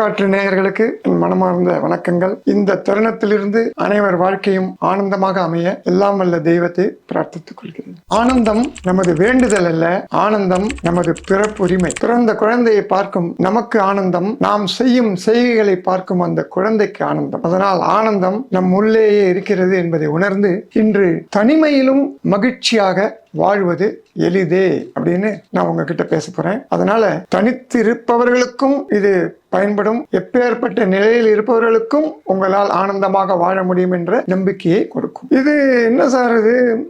பூங்காற்று நேயர்களுக்கு என் மனமார்ந்த வணக்கங்கள். இந்த தருணத்திலிருந்து அனைவர் வாழ்க்கையும் ஆனந்தமாக அமைய எல்லாம் வல்ல தெய்வத்தை பிரார்த்தித்துக் கொள்கிறேன். ஆனந்தம் நமது வேண்டுதல் அல்ல ஆனந்தம் நமது பிறப்புரிமை. பிறந்த குழந்தையை பார்க்கும் நமக்கு ஆனந்தம் நாம் செய்யும் செய்கைகளை பார்க்கும் அந்த குழந்தைக்கு ஆனந்தம். அதனால் ஆனந்தம் நம் உள்ளேயே இருக்கிறது என்பதை உணர்ந்து இன்று தனிமையிலும் மகிழ்ச்சியாக வாழ்வது எளிதே அப்படின்னு நான் உங்ககிட்ட பேச போறேன். அதனால தனித்து இருப்பவர்களுக்கும் இது பயன்படும். எப்பேற்பட்ட நிலையில் இருப்பவர்களுக்கும் உங்களால் ஆனந்தமாக வாழ முடியும் என்ற நம்பிக்கையை கொடுக்கும். இது என்ன சார் இது?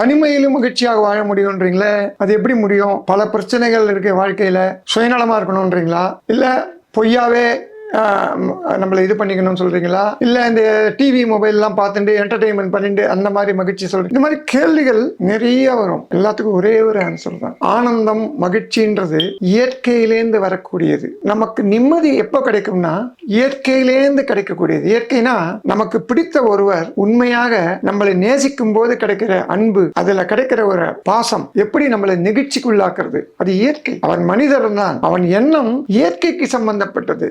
தனிமையிலும் மகிழ்ச்சியாக வாழ முடியும்ன்றீங்களே அது எப்படி முடியும்? பல பிரச்சனைகள் இருக்கு வாழ்க்கையில. சுயநலமா இருக்கணும்ன்றீங்களா? இல்ல பொய்யாவே நம்மளை இது பண்ணிக்கணும்னு சொல்கிறீங்களா இல்லை இந்த டிவி மொபைல்லாம் பார்த்துட்டு என்டர்டைன்மெண்ட் பண்ணிட்டு அந்த மாதிரி மகிழ்ச்சி சொல்கிறேன் இந்த மாதிரி கேள்விகள் நிறைய வரும். எல்லாத்துக்கும் ஒரே ஒரு ஆன்சர் தான். ஆனந்தம் மகிழ்ச்சின்றது இயற்கையிலேருந்து வரக்கூடியது. நமக்கு நிம்மதி எப்போ கிடைக்கும்னா இயற்கையிலேருந்து கிடைக்கக்கூடியது. இயற்கைனா நமக்கு பிடித்த ஒருவர் உண்மையாக நம்மளை நேசிக்கும் போது கிடைக்கிற அன்பு அதில் கிடைக்கிற ஒரு பாசம் எப்படி நம்மளை நெகிழ்ச்சிக்குள்ளாக்குறது? அது இயற்கை. அவன் மனிதர் தான் அவன் எண்ணம் இயற்கைக்கு சம்பந்தப்பட்டது.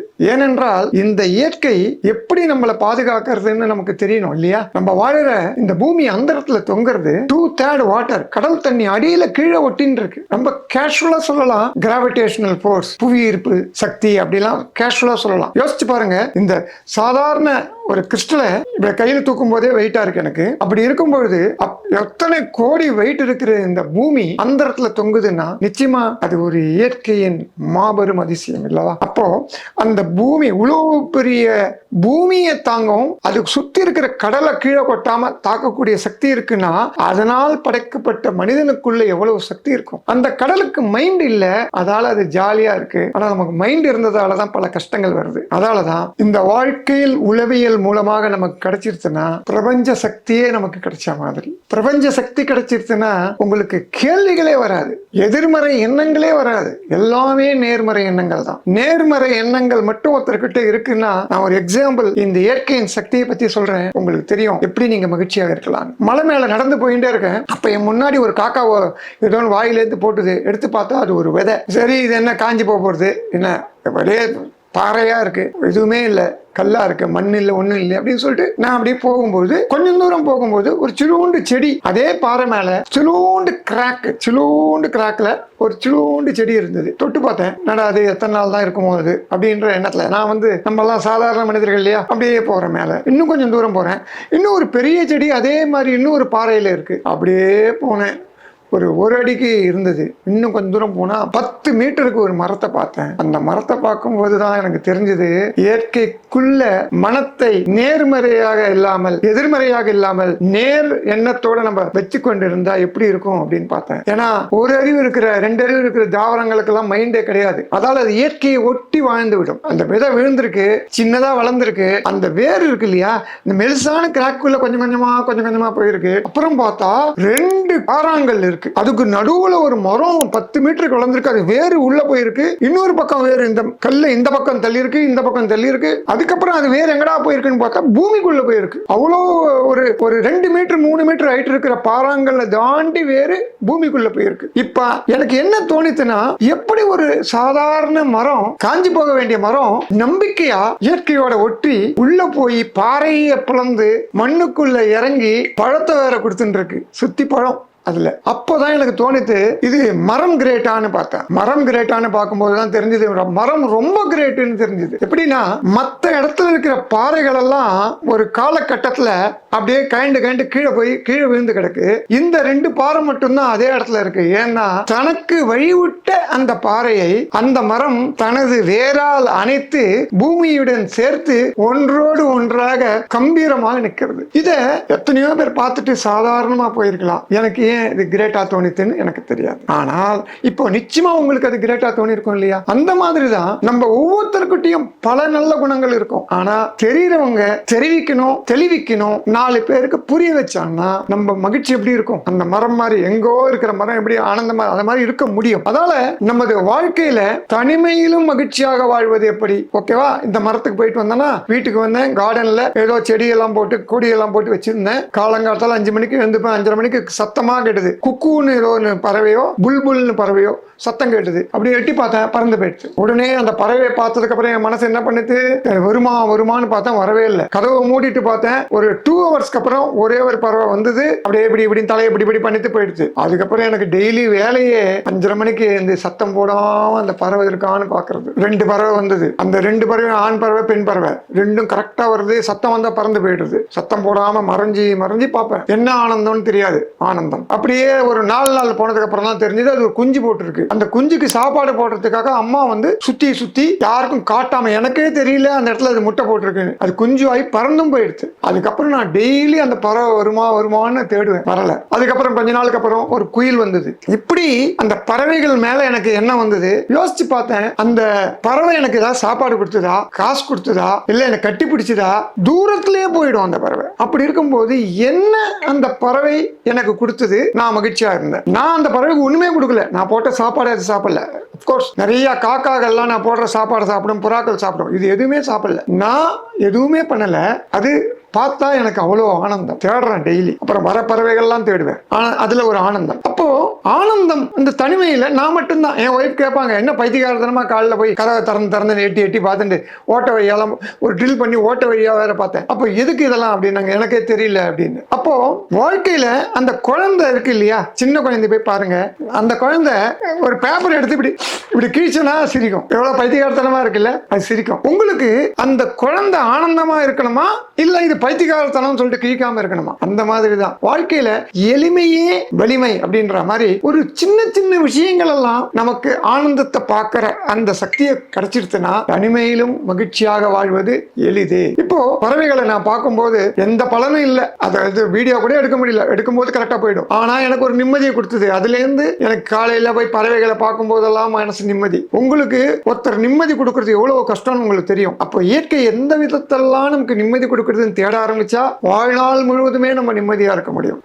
ஏனென்றால் இந்த இயற்கை எப்படி நம்மளை பாதுகாக்கிறதுன்னு நமக்கு தெரியணும் இல்லையா? நம்ம வாழுற இந்த பூமி அந்தரத்துல தொங்குறது டூ தேர்ட் வாட்டர் கடல் தண்ணி அடியில கீழே ஒட்டின்னு இருக்கு நம்ம கேஷுவலா சொல்லலாம் கிராவிடேஷனல் ஃபோர்ஸ் புவி ஈர்ப்பு சக்தி அப்படிலாம் கேஷுவலா சொல்லலாம். யோசிச்சு பாருங்க இந்த சாதாரண ஒரு கிறிஸ்டலை இப்படி கையில் தூக்கும் போதே வெயிட்டா இருக்கு எனக்கு. அப்படி இருக்கும் பொழுது அப்- எத்தனை கோடி வெயிட் இருக்கிற இந்த பூமி அந்த இடத்துல தொங்குதுன்னா நிச்சயமா அது ஒரு இயற்கையின் மாபெரும் அதிசயம் இல்லவா? அப்போ அந்த பூமி இவ்வளவு பெரிய பூமியை தாங்கும் அதுக்கு சுத்தி இருக்கிற கடலை கீழே கொட்டாம தாக்கக்கூடிய சக்தி இருக்குன்னா அதனால் படைக்கப்பட்ட மனிதனுக்குள்ள எவ்வளவு சக்தி இருக்கும்? அந்த கடலுக்கு மைண்ட் இல்ல அதால அது ஜாலியா இருக்கு. ஆனா நமக்கு மைண்ட் இருந்ததாலதான் பல கஷ்டங்கள் வருது. அதாலதான் இந்த வாழ்க்கையில் உளவியல் மூலமாக நமக்கு கிடைச்சிருச்சுன்னா பிரபஞ்ச சக்தியே நமக்கு கிடைச்ச மாதிரி. பிரபஞ்ச சக்தி கிடைச்சிருச்சுன்னா உங்களுக்கு கேள்விகளே வராது. எதிர்மறை எண்ணங்களே வராது. எல்லாமே நேர்மறை எண்ணங்கள் தான். நேர்மறை எண்ணங்கள் மட்டும் ஒருத்தர்கிட்ட இருக்குன்னா நான் ஒரு எக்ஸாம்பிள் இந்த இயற்கையின் சக்தியை பத்தி சொல்றேன். உங்களுக்கு தெரியும். எப்படி நீங்க மகிழ்ச்சியாக இருக்கலாம். மலை மேல நடந்து போயிட்டே இருக்கேன். அப்ப என் முன்னாடி ஒரு காக்காவோ ஏதோ வாயிலேருந்து போட்டுது. எடுத்து பார்த்தா அது ஒரு விதை. சரி இது என்ன காஞ்சி போக போறது? என்ன பாறையா இருக்கு. எதுவுமே இல்லை. கல்லா இருக்கு. மண் இல்லை ஒண்ணும் இல்லை அப்படின்னு சொல்லிட்டு நான் அப்படியே போகும்போது கொஞ்சம் தூரம் போகும்போது ஒரு சிலூண்டு செடி அதே பாறை மேல சிலூண்டு கிராக் சிலூண்டு கிராக்ல ஒரு சிலூண்டு செடி இருந்தது. தொட்டு பார்த்தேன். நடா அது எத்தனை நாள் தான் இருக்குமோ அது அப்படின்ற எண்ணத்துல நான் வந்து நம்ம எல்லாம் சாதாரண மனிதர்கள் இல்லையா? அப்படியே போகிற மேல. இன்னும் கொஞ்சம் தூரம் போறேன். இன்னும் ஒரு பெரிய செடி அதே மாதிரி இன்னும் ஒரு பாறையில இருக்கு. அப்படியே போனேன். ஒரு ஒரு அடிக்கு இருந்தது. இன்னும் கொஞ்சம் தூரம் போனா பத்து மீட்டருக்கு ஒரு மரத்தை பார்த்தேன். அந்த மரத்தை பார்க்கும்போது தான் எனக்கு தெரிஞ்சது இயற்கைக்குள்ள மனத்தை நேர்மறையாக இல்லாமல் எதிர்மறையாக இல்லாமல் நேர் எண்ணத்தோட நம்ம வச்சு கொண்டு இருந்தா எப்படி இருக்கும் அப்படின்னு பார்த்தேன். ஏன்னா ஒரு அறிவு இருக்கிற ரெண்டு அறிவு இருக்கிற தாவரங்களுக்கெல்லாம் மைண்டே கிடையாது. அதால அது இயற்கையை ஒட்டி வாழ்ந்து விடும். அந்த விதை விழுந்திருக்கு சின்னதா வளர்ந்துருக்கு அந்த வேர் இருக்கு இல்லையா இந்த மெலிசான கிராக்குள்ள கொஞ்சம் கொஞ்சமா கொஞ்சம் கொஞ்சமா போயிருக்கு. அப்புறம் பார்த்தா ரெண்டு பாறாங்கல் இருக்கு. அதுக்கு நடுவுல ஒரு மரம் பத்து மீட்டருக்கு வளர்ந்துருக்கு. அது வேறு உள்ள போயிருக்கு. இன்னொரு பக்கம் வேறு இந்த கல்ல இந்த பக்கம் தள்ளி இருக்கு இந்த பக்கம் தள்ளி இருக்கு அதுக்கப்புறம் அது வேற எங்கடா போயிருக்குன்னு பார்த்தா பூமிக்குள்ள போயிருக்கு. அவ்வளோ ஒரு ஒரு ரெண்டு மீட்டர் மூணு மீட்டர் ஹைட் இருக்கிற பாறாங்கல்ல தாண்டி வேறு பூமிக்குள்ள போயிருக்கு. இப்ப எனக்கு என்ன தோணித்துன்னா எப்படி ஒரு சாதாரண மரம் காஞ்சி போக வேண்டிய மரம் நம்பிக்கையா இயற்கையோட ஒட்டி உள்ள போய் பாறையை பிளந்து மண்ணுக்குள்ள இறங்கி பழத்தை வேற கொடுத்துட்டு இருக்கு. சுத்தி பழம். அதுல. அப்போதான் எனக்கு தோணித்து இது மரம் கிரேட்டான்னு பார்த்தேன். மரம் கிரேட்டான்னு பார்க்கும்போது தான் தெரிஞ்சது மரம் ரொம்ப கிரேட்டுன்னு தெரிஞ்சது. எப்படின்னா மத்த இடத்துல இருக்கிற பாறைகள் எல்லாம் ஒரு காலகட்டத்துல அப்படியே கயண்டு கயண்டு கீழே போய் கீழே விழுந்து கிடக்கு. இந்த ரெண்டு பாறை மட்டும்தான் அதே இடத்துல இருக்கு. ஏன்னா தனக்கு வழிவிட்ட அந்த பாறையை அந்த மரம் தனது வேரால் அணைத்து பூமியுடன் சேர்த்து ஒன்றோடு ஒன்றாக கம்பீரமாக நிற்கிறது. இத எத்தனையோ பேர் பார்த்துட்டு சாதாரணமா போயிருக்கலாம். எனக்கு ஏன் இது கிரேட்டா தோணித்துன்னு எனக்கு தெரியாது. ஆனால் இப்போ நிச்சயமா உங்களுக்கு அது கிரேட்டா தோணி இருக்கும் இல்லையா? அந்த மாதிரி தான் நம்ம ஒவ்வொருத்தருக்கிட்டையும் பல நல்ல குணங்கள் இருக்கும். ஆனா தெரியறவங்க தெரிவிக்கணும் தெளிவிக்கணும் நாலு பேருக்கு புரிய வச்சாங்கன்னா நம்ம மகிழ்ச்சி எப்படி இருக்கும்? அந்த மரம் மாதிரி எங்கோ இருக்கிற மரம் எப்படி ஆனந்தமா அந்த மாதிரி இருக்க முடியும். அதால நமது வாழ்க்கையில தனிமையிலும் மகிழ்ச்சியாக வாழ்வது எப்படி? ஓகேவா இந்த மரத்துக்கு போயிட்டு வந்தேன்னா வீட்டுக்கு வந்தேன் கார்டன்ல ஏதோ செடியெல்லாம் போட்டு கொடியெல்லாம் போட்டு வச்சிருந்தேன். காலங்காலத்தால் அஞ்சு மணிக்கு எழுந்துப்பேன் அஞ்சரை மணிக்கு சத்தமா சத்தம்லாம் கேட்டது. குக்குன்னு ஏதோ ஒன்று பறவையோ புல்புல்னு பறவையோ சத்தம் கேட்டது. அப்படி எட்டி பார்த்தேன் பறந்து போயிடுச்சு. உடனே அந்த பறவையை பார்த்ததுக்கு அப்புறம் என் மனசு என்ன பண்ணுது? வருமா வருமான்னு பார்த்தேன் வரவே இல்லை. கதவை மூடிட்டு பார்த்தேன். ஒரு டூ ஹவர்ஸ்க்கு அப்புறம் ஒரே ஒரு பறவை வந்தது. அப்படியே இப்படி இப்படி தலையை இப்படி இப்படி பண்ணிட்டு போயிடுச்சு. அதுக்கப்புறம் எனக்கு டெய்லி வேலையே அஞ்சரை மணிக்கு இந்த சத்தம் போடாம அந்த பறவை இருக்கான்னு பாக்குறது ரெண்டு பறவை வந்தது. அந்த ரெண்டு பறவை ஆண் பறவை பெண் பறவை. ரெண்டும் கரெக்டா வருது. சத்தம் வந்தா பறந்து போயிடுது. சத்தம் போடாம மறைஞ்சி மறைஞ்சி பார்ப்பேன். என்ன ஆனந்தம்னு தெரியாது. ஆனந்தம். அப்படியே ஒரு நாலு நாள் போனதுக்கு அப்புறம் தான் தெரிஞ்சது அது ஒரு குஞ்சு போட்டிருக்கு. அந்த குஞ்சுக்கு சாப்பாடு போடுறதுக்காக அம்மா வந்து சுத்தி சுத்தி யாருக்கும் காட்டாம எனக்கே தெரியல அந்த இடத்துல அது முட்டை போட்டிருக்கு. அது குஞ்சு ஆகி பறந்தும் போயிடுச்சு. அதுக்கப்புறம் நான் டெய்லி அந்த பறவை வருமா வருமான்னு தேடுவேன் வரல. அதுக்கப்புறம் கொஞ்ச நாளுக்கு அப்புறம் ஒரு குயில் வந்தது. இப்படி அந்த பறவைகள் மேல எனக்கு என்ன வந்தது? யோசிச்சு பார்த்தேன் அந்த பறவை எனக்கு ஏதாவது சாப்பாடு கொடுத்ததா? காசு கொடுத்ததா? இல்ல எனக்கு கட்டி பிடிச்சதா? தூரத்திலேயே போயிடும் அந்த பறவை. அப்படி இருக்கும்போது என்ன அந்த பறவை எனக்கு கொடுத்தது? நான் மகிழ்ச்சியா இருந்தேன். நான் அந்த பறவைக்கு ஒண்ணுமே கொடுக்கல. நான் போட்ட சாப்பாடு அது சாப்பிடல. கோர்ஸ் நிறைய காக்காக்கள்லாம் நான் போடுற சாப்பாடு சாப்பிடும் புறாக்கள் சாப்பிடும். இது எதுவுமே சாப்பிடல. நான் எதுவுமே பண்ணல. அது பார்த்தா எனக்கு அவ்வளோ ஆனந்தம். தேடுறேன் டெய்லி அப்புறம் வர பறவைகள்லாம் தேடுவேன். ஆனால் அதில் ஒரு ஆனந்தம். அப்போ ஆனந்தம் இந்த தனிமையில் நான் மட்டும்தான். என் ஒய்ஃப் கேட்பாங்க என்ன பைத்தியகாரத்தனமாக காலைல போய் கதவை திறந்து திறந்து எட்டி எட்டி பார்த்துட்டு ஓட்ட வழியெல்லாம் ஒரு ட்ரில் பண்ணி ஓட்ட வழியாக வேற பார்த்தேன். அப்போ எதுக்கு இதெல்லாம் அப்படின்னாங்க எனக்கே தெரியல அப்படின்னு. அப்போ வாழ்க்கையில் அந்த குழந்தை இருக்கு இல்லையா? சின்ன குழந்தை போய் பாருங்க. அந்த குழந்தை ஒரு பேப்பர் எடுத்து இப்படி இப்படி கீழ்ச்சனா சிரிக்கும். எவ்வளோ பைத்தியகாரத்தனமாக இருக்குல்ல? அது சிரிக்கும். உங்களுக்கு அந்த குழந்தை ஆனந்தமாக இருக்கணுமா? இல்லை இது பைத்தியகாரத்தனம் சொல்லிட்டு கிழிக்காம இருக்கணுமா? அந்த மாதிரி தான் வாழ்க்கையில எளிமையே வலிமை அப்படின்ற மாதிரி ஒரு சின்ன சின்ன விஷயங்கள் எல்லாம் நமக்கு ஆனந்தத்தை பார்க்கிற அந்த சக்தியை கிடைச்சிருச்சுன்னா தனிமையிலும் மகிழ்ச்சியாக வாழ்வது எளிது. இப்போ பறவைகளை நான் பார்க்கும்போது எந்த பலனும் இல்லை. அதாவது வீடியோ கூட எடுக்க முடியல. எடுக்கும்போது கரெக்டாக போயிடும். ஆனால் எனக்கு ஒரு நிம்மதியை கொடுத்தது. அதுலேருந்து எனக்கு காலையில் போய் பறவைகளை பார்க்கும் போதெல்லாம் மனசு நிம்மதி. உங்களுக்கு ஒருத்தர் நிம்மதி கொடுக்கறது எவ்வளோ கஷ்டம்னு உங்களுக்கு தெரியும். அப்போ இயற்கை எந்த விதத்தெல்லாம் நமக்கு நிம்மதி கொடுக்கறதுன்னு தேட ஆரம்பிச்சா வாழ்நாள் முழுவதுமே நம்ம நிம்மதியா இருக்க முடியும்.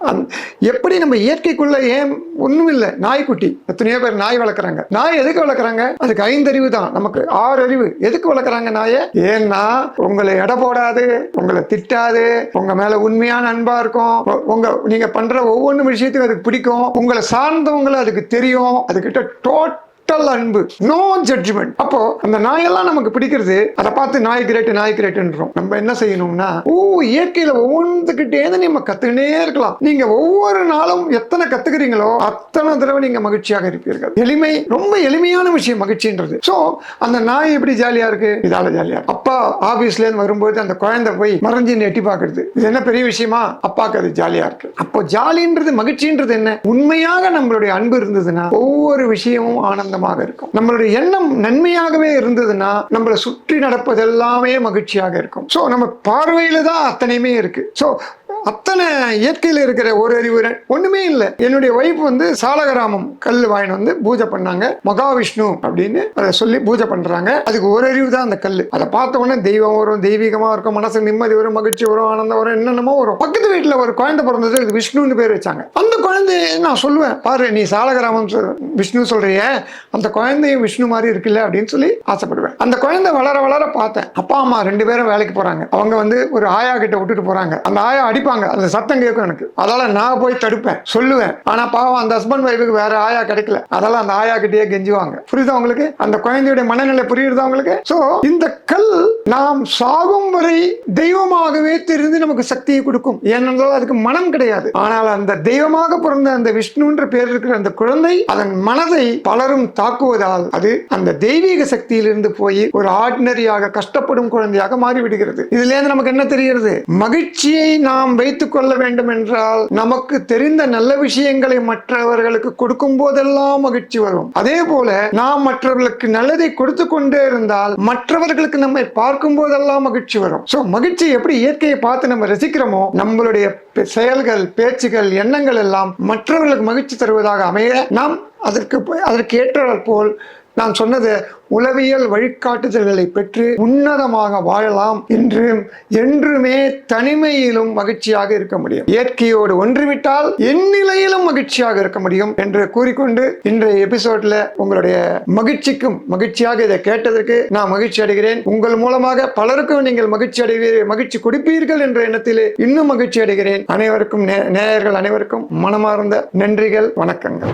எப்படி நம்ம இயற்கைக்குள்ள ஏன் ஒண்ணும் இல்லை. நாய்க்குட்டி. எத்தனையோ பேர் நாய் வளர்க்குறாங்க. நாய் எதுக்கு வளர்க்குறாங்க? அதுக்கு ஐந்தறிவு தான் நமக்கு. ஆறு அறிவு எதுக்கு வளர்க்குறாங்க நாயை? ஏன்னா உங்களை எடை போடாது உங்களை திட்டாது உங்க மேல உண்மையான அன்பா இருக்கும். உங்கள் உங்க நீங்க பண்ற ஒவ்வொன்று விஷயத்துக்கும் அதுக்கு பிடிக்கும். உங்களை சார்ந்தவங்களை அதுக்கு தெரியும். அதுக்கிட்ட டோட் டோட்டல் அன்பு நோ ஜட்ஜ்மெண்ட் அப்போ அந்த நாயெல்லாம் நமக்கு பிடிக்கிறது அதை பார்த்து நாய் கிரேட்டு நாய் கிரேட்டுன்றோம். நம்ம என்ன செய்யணும்னா ஓ இயற்கையில ஒவ்வொன்றுக்கிட்டே நம்ம கத்துக்கிட்டே இருக்கலாம். நீங்க ஒவ்வொரு நாளும் எத்தனை கத்துக்கிறீங்களோ அத்தனை தடவை நீங்க மகிழ்ச்சியாக இருப்பீர்கள். எளிமை ரொம்ப எளிமையான விஷயம் மகிழ்ச்சின்றது. சோ அந்த நாய் எப்படி ஜாலியா இருக்கு? இதால ஜாலியா இருக்கு. அப்பா ஆபீஸ்ல இருந்து வரும்போது அந்த குழந்தை போய் மறைஞ்சு எட்டி பாக்குறது இது என்ன பெரிய விஷயமா? அப்பாக்கு அது ஜாலியா இருக்கு. அப்போ ஜாலின்றது மகிழ்ச்சின்றது என்ன? உண்மையாக நம்மளுடைய அன்பு இருந்ததுன்னா ஒவ்வொரு விஷயமும் ஆனந்தமாக இருக்கும். நம்மளுடைய எண்ணம் நன்மையாகவே இருந்ததுன்னா நம்மளை சுற்றி நடப்பது எல்லாமே மகிழ்ச்சியாக இருக்கும். ஸோ நம்ம பார்வையில தான் அத்தனையுமே இருக்கு. ஸோ அத்தனை இயற்கையில் இருக்கிற ஒரு அறிவு ஒன்றுமே ஒண்ணுமே இல்லை. என்னுடைய ஒய்ஃப் வந்து சாலகிராமம் கல் வாயின் வந்து பூஜை பண்ணாங்க. மகாவிஷ்ணு அப்படின்னு அதை சொல்லி பூஜை பண்றாங்க. அதுக்கு ஒரு அறிவு தான் அந்த கல் அதை பார்த்த உடனே தெய்வம் வரும் தெய்வீகமா இருக்கும் மனசு நிம்மதி வரும் மகிழ்ச்சி வரும் ஆனந்தம் வரும் என்னென்னமோ வரும். பக்கத்து வீட்டில் ஒரு குழந்தை பிறந்தது இது விஷ்ணுன்னு பேர் வச்சாங்க. அந்த குழந்தைய நான் சொல்லுவேன் பாரு நீ சாலகிராமம் சொல்- விஷ்ணு சொல்றிய அந்த குழந்தையும் விஷ்ணு மாதிரி இருக்குல்ல அப்படின்னு சொல்லி ஆசைப்படுவேன். அந்த குழந்தை வளர வளர பார்த்தேன். அப்பா அம்மா ரெண்டு பேரும் வேலைக்கு போறாங்க. அவங்க வந்து ஒரு ஆயா கிட்ட விட்டுட்டு போறாங்க. அந்த ஆயா அடிப்பாங்க. கேட்பாங்க. அந்த சத்தம் கேட்கும் எனக்கு. அதனால நான் போய் தடுப்பேன். சொல்லுவேன். ஆனா பாவம் அந்த ஹஸ்பண்ட் ஒய்ஃபுக்கு வேற ஆயா கிடைக்கல. அதனால அந்த ஆயா கிட்டேயே கெஞ்சுவாங்க. புரியுதா உங்களுக்கு? அந்த குழந்தையுடைய மனநிலை புரியுதா உங்களுக்கு? சோ இந்த கல் நாம் சாகும் வரை தெய்வமாகவே தெரிந்து நமக்கு சக்தியை கொடுக்கும். ஏனென்றால் அதுக்கு மனம் கிடையாது. ஆனால் அந்த தெய்வமாக பிறந்த அந்த விஷ்ணுன்ற பேர் இருக்கிற அந்த குழந்தை அதன் மனதை பலரும் தாக்குவதால் அது அந்த தெய்வீக சக்தியிலிருந்து போய் ஒரு ஆர்டினரியாக கஷ்டப்படும் குழந்தையாக மாறிவிடுகிறது. இதுல இருந்து நமக்கு என்ன தெரிகிறது? மகிழ்ச்சியை நாம் வைத்துக் கொள்ள வேண்டும் என்றால் நமக்கு தெரிந்த நல்ல விஷயங்களை மற்றவர்களுக்கு கொடுக்கும் போதெல்லாம் மகிழ்ச்சி வரும். அதே போல நாம் மற்றவர்களுக்கு நல்லதை கொடுத்து கொண்டே இருந்தால் மற்றவர்களுக்கு நம்மை பார்க்கும் போதெல்லாம் மகிழ்ச்சி வரும். சோ மகிழ்ச்சி எப்படி இயற்கையை பார்த்து நம்ம ரசிக்கிறோமோ நம்மளுடைய செயல்கள் பேச்சுகள் எண்ணங்கள் எல்லாம் மற்றவர்களுக்கு மகிழ்ச்சி தருவதாக அமைய நாம் அதற்கு போய்- அதற்கு ஏற்றால் போல் நான் சொன்னது உளவியல் வழிகாட்டுதல்களை பெற்று உன்னதமாக வாழலாம் என்றும் என்றுமே தனிமையிலும் மகிழ்ச்சியாக இருக்க முடியும். இயற்கையோடு ஒன்றுவிட்டால் எந்நிலையிலும் மகிழ்ச்சியாக இருக்க முடியும் என்று கூறிக்கொண்டு இன்றைய எபிசோட்ல உங்களுடைய மகிழ்ச்சிக்கும் மகிழ்ச்சியாக இதை கேட்டதற்கு நான் மகிழ்ச்சி அடைகிறேன். உங்கள் மூலமாக பலருக்கும் நீங்கள் மகிழ்ச்சி அடைவீர்கள் மகிழ்ச்சி கொடுப்பீர்கள் என்ற எண்ணத்திலே இன்னும் மகிழ்ச்சி அடைகிறேன். அனைவருக்கும் நே- நேயர்கள் அனைவருக்கும் மனமார்ந்த நன்றிகள் வணக்கங்கள்.